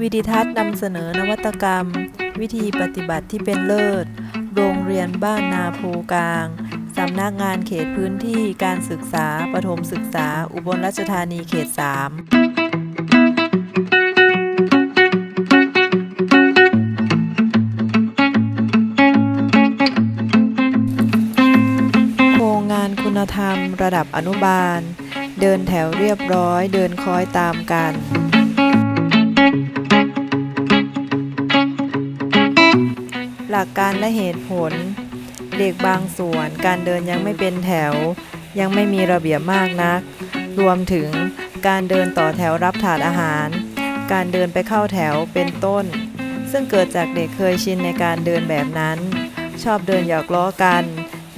วิดิทัศน์นำเสนอนวัตกรรม วิธีปฏิบัติที่เป็นเลิศ โรงเรียนบ้านนาโพกลางสำนักงานเขตพื้นที่การศึกษาประถมศึกษา อุบลราชธานีเขต3โครงงานคุณธรรมระดับอนุบาล เดินแถวเรียบร้อย เดินคอยตามกันหลักการและเหตุผล เด็กบางส่วนการเดินยังไม่เป็นแถว ยังไม่มีระเบียบมากนัก รวมถึงการเดินต่อแถวรับถาดอาหาร การเดินไปเข้าแถวเป็นต้น ซึ่งเกิดจากเด็กเคยชินในการเดินแบบนั้น ชอบเดินหยอกล้อกัน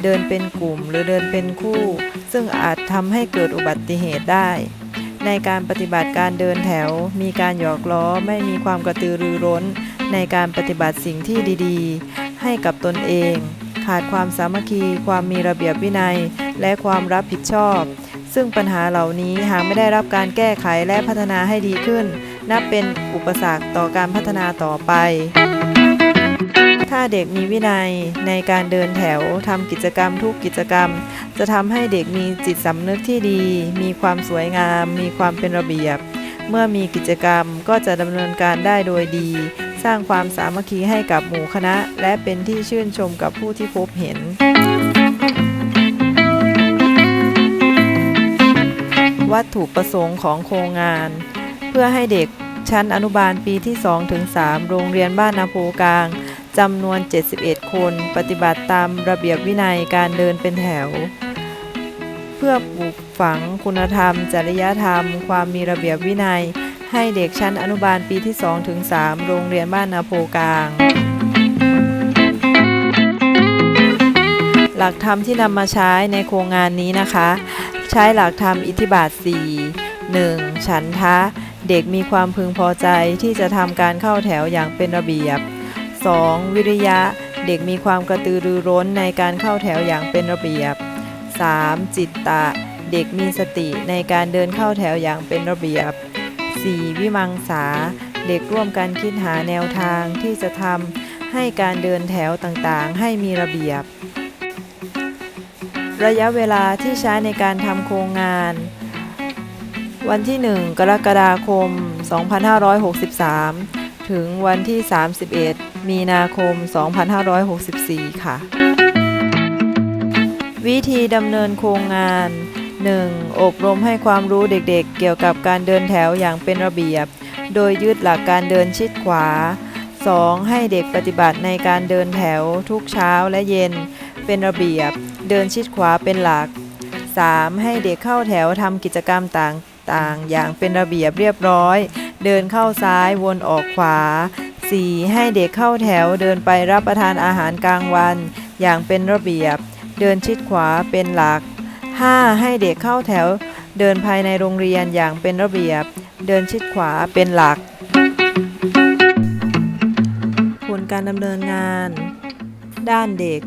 เดินเป็นกลุ่มหรือเดินเป็นคู่ ซึ่งอาจทำให้เกิดอุบัติเหตุได้ ในการปฏิบัติการเดินแถว มีการหยอกล้อไม่มีความกระตือรือร้น ในการปฏิบัติสิ่งที่ดีๆ ให้กับตนเอง ขาดความสามัคคี ความมีระเบียบวินัย และความรับผิดชอบ ซึ่งปัญหาเหล่านี้หากไม่ได้รับการแก้ไขและพัฒนาให้ดีขึ้น นับเป็นอุปสรรคต่อการพัฒนาต่อไป เด็กมีวินัยในการเดินแถวทำกิจกรรมทุกกิจกรรม จะทำให้เด็กมีจิตสำนึกที่ดี มีความสวยงาม มีความเป็นระเบียบ เมื่อมีกิจกรรมก็จะดำเนินการได้โดยดี สร้างความสามัคคีให้กับหมู่คณะ และเป็นที่ชื่นชมกับผู้ที่พบเห็นวัตถุประสงค์ของโครงงาน เพื่อให้เด็กชั้นอนุบาลปีที่2ถึง3โรงเรียนบ้านนาโพกลาง จำนวน 71 คน ปฏิบัติตามระเบียบวินัยการเดินเป็นแถว เพื่อปลูกฝังคุณธรรม จริยธรรม ความมีระเบียบวินัย ให้เด็กชั้นอนุบาลปีที่2ถึง3โรงเรียนบ้านนาโพกลาง หลักธรรมที่นำมาใช้ในโครงงานนี้นะคะ ใช้หลักธรรมอิทธิบาท 4 1. ฉันทะ เด็กมีความพึงพอใจที่จะทำการเข้าแถวอย่างเป็นระเบียบ 2. วิริยะ เด็กมีความกระตือรือร้นในการเข้าแถวอย่างเป็นระเบียบ 3. จิตตะ เด็กมีสติในการเดินเข้าแถวอย่างเป็นระเบียบ 4. วิมังสา เด็กร่วมกันคิดหาแนวทางที่จะทำให้การเดินแถวต่างๆ ให้มีระเบียบ ระยะเวลาที่ใช้ในการทำโครงงาน วันที่ 1 กรกฎาคม 2563 ถึงวันที่ 31 มีนาคม 2564 ค่ะ วิธีดำเนินโครงงาน 1. อบรมให้ความรู้เด็กๆ เกี่ยวกับการเดินแถวอย่างเป็นระเบียบ โดยยึดหลักการเดินชิดขวา 2. ให้เด็กปฏิบัติในการเดินแถวทุกเช้าและเย็น เป็นระเบียบ เดินชิดขวาเป็นหลัก 3. ให้เด็กเข้าแถวทำกิจกรรมต่างๆ อย่างเป็นระเบียบเรียบร้อย เดินเข้าซ้ายวนออกขวา 4. ให้เด็กเข้าแถวเดินไปรับประทานอาหารกลางวัน อย่างเป็นระเบียบ เดินชิดขวาเป็นหลัก 5. ให้เด็กเข้าแถว เดินภายในโรงเรียนอย่างเป็นระเบียบ เดินชิดขวาเป็นหลัก ผลการดำเนินงาน ด้านเด็ก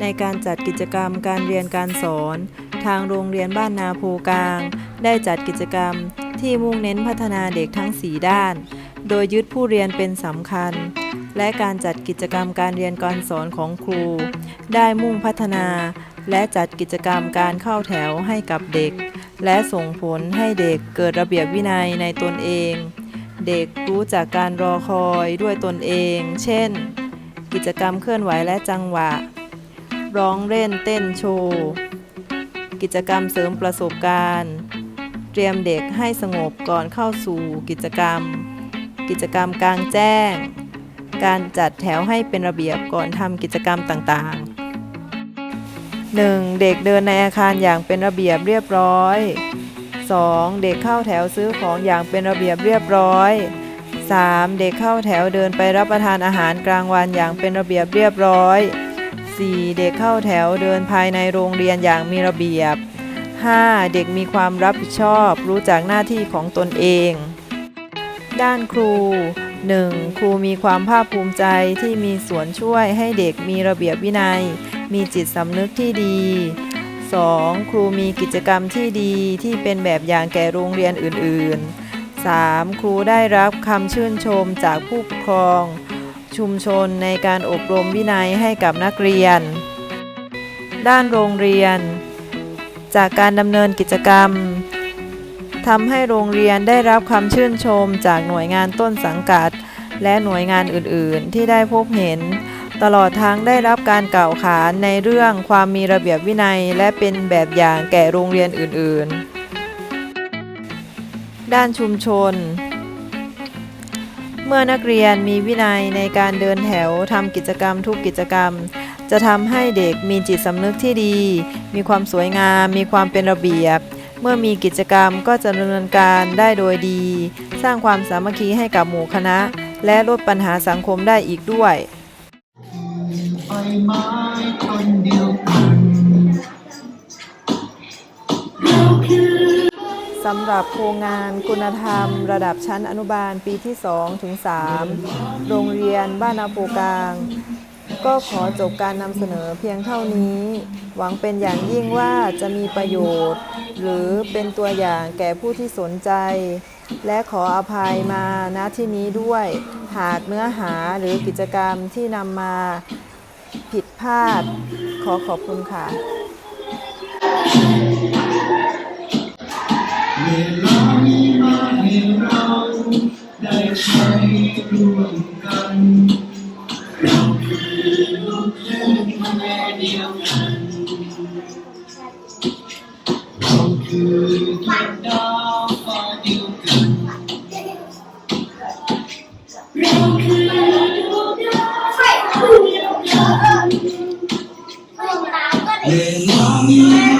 ในการจัดกิจกรรมการเรียนการสอน ทางโรงเรียนบ้านนาโพกลาง ได้จัดกิจกรรมที่มุ่งเน้นพัฒนาเด็กทั้ง 4 ด้าน โดยยึดผู้เรียนเป็นสำคัญ และการจัดกิจกรรมการเรียนการสอนของครู ได้มุ่งพัฒนา และจัดกิจกรรมการเข้าแถวให้กับเด็ก และส่งผลให้เด็กเกิดระเบียบวินัยในตนเอง เด็กรู้จากการรอคอยด้วยตนเอง เช่น กิจกรรมเคลื่อนไหวและจังหวะ ร้องเล่นเต้นโชว์ กิจกรรมเสริมประสบการณ์ เตรียมเด็กให้สงบก่อนเข้าสู่กิจกรรม กิจกรรมกลางแจ้ง การจัดแถวให้เป็นระเบียบก่อนทำกิจกรรมต่างๆ 1. เด็กเดินในอาคารอย่างเป็นระเบียบเรียบร้อย 2. เด็กเข้าแถวซื้อของอย่างเป็นระเบียบเรียบร้อย 3. เด็กเข้าแถวเดินไปรับประทานอาหารกลางวันอย่างเป็นระเบียบเรียบร้อย 4. เด็กเข้าแถวเดินภายในโรงเรียนอย่างมีระเบียบ 5. เด็กมีความรับผิดชอบ รู้จักหน้าที่ของตนเอง ด้านครู 1. ครูมีความภาคภูมิใจที่มีส่วนช่วยให้เด็กมีระเบียบวินัย มีจิตสำนึกที่ดี 2. ครูมีกิจกรรมที่ดีที่เป็นแบบอย่างแก่โรงเรียนอื่น 3. ครูได้รับคำชื่นชมจากผู้ปกครอง ชุมชนในการอบรมวินัยให้กับนักเรียน ด้านโรงเรียน จากการดำเนินกิจกรรม ทำให้โรงเรียนได้รับคำชื่นชมจากหน่วยงานต้นสังกัด และหน่วยงานอื่นๆ ที่ได้พบเห็น ตลอดทั้งได้รับการกล่าวขานในเรื่องความมีระเบียบวินัย และเป็นแบบอย่างแก่โรงเรียนอื่นๆ ด้านชุมชน เมื่อนักเรียนมีวินัยในการเดินแถวทำกิจกรรมทุกกิจกรรม จะทำให้เด็กมีจิตสำนึกที่ดี มีความสวยงาม มีความเป็นระเบียบ เมื่อมีกิจกรรมก็จะดำเนินการได้โดยดี สร้างความสามัคคีให้กับหมู่คณะ และลดปัญหาสังคมได้อีกด้วยไฟไม้คนเดียวกันสำหรับโครงงานคุณธรรม ระดับชั้นอนุบาลปีที่ 2 ถึง 3 โรงเรียนบ้านนาโปกลาง ก็ขอจบการนำเสนอเพียงเท่านี้ หวังเป็นอย่างยิ่งว่าจะมีประโยชน์ หรือเป็นตัวอย่างแก่ผู้ที่สนใจ และขออภัยมาณที่นี้ด้วย หากเนื้อหาหรือกิจกรรมที่นำมาผิดพลาด ขอขอบคุณค่ะ คือดวงดาวฟ้าเดียวกันเวลานี้มา